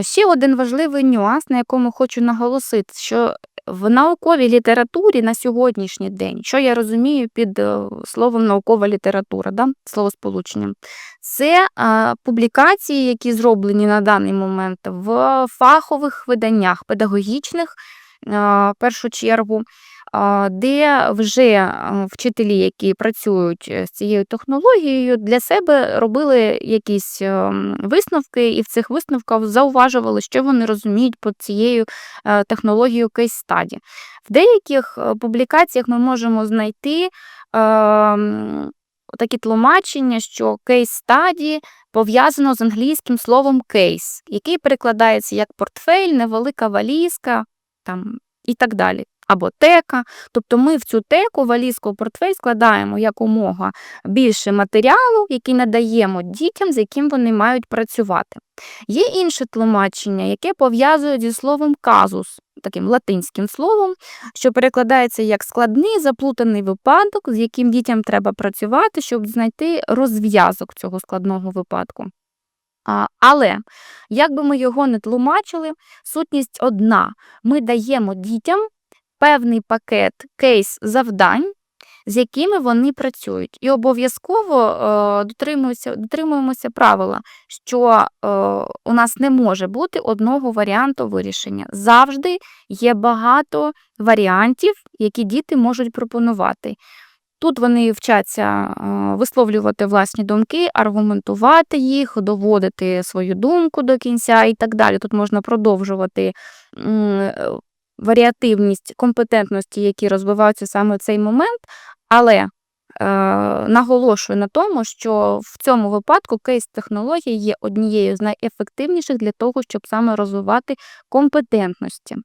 Ще один важливий нюанс, на якому хочу наголосити, що в науковій літературі на сьогоднішній день, що я розумію під е, словом наукова література, да? словосполученням, це публікації, які зроблені на даний момент в фахових виданнях, педагогічних, в першу чергу, де вже вчителі, які працюють е, з цією технологією, для себе робили якісь висновки, і в цих висновках зауважували, що вони розуміють під цією е, технологією кейс-стаді. В деяких е, публікаціях ми можемо знайти такі тлумачення, що кейс-стаді пов'язано з англійським словом кейс, який перекладається як портфель, невелика валізка там, і так далі. Або тека. Тобто ми в цю теку, валізку, портфель складаємо якомога більше матеріалу, який надаємо дітям, з яким вони мають працювати. Є інше тлумачення, яке пов'язує зі словом казус, таким латинським словом, що перекладається як складний заплутаний випадок, з яким дітям треба працювати, щоб знайти розв'язок цього складного випадку. Але як би ми його не тлумачили, сутність одна. Ми даємо дітям певний пакет кейс завдань, з якими вони працюють. І обов'язково е, дотримуються, дотримуємося правила, що е, у нас не може бути одного варіанту вирішення. Завжди є багато варіантів, які діти можуть пропонувати. Тут вони вчаться е, висловлювати власні думки, аргументувати їх, доводити свою думку до кінця і так далі. Тут можна продовжувати варіативність компетентності, які розвиваються саме в цей момент, але е, наголошую на тому, що в цьому випадку кейс-технологія є однією з найефективніших для того, щоб саме розвивати компетентності.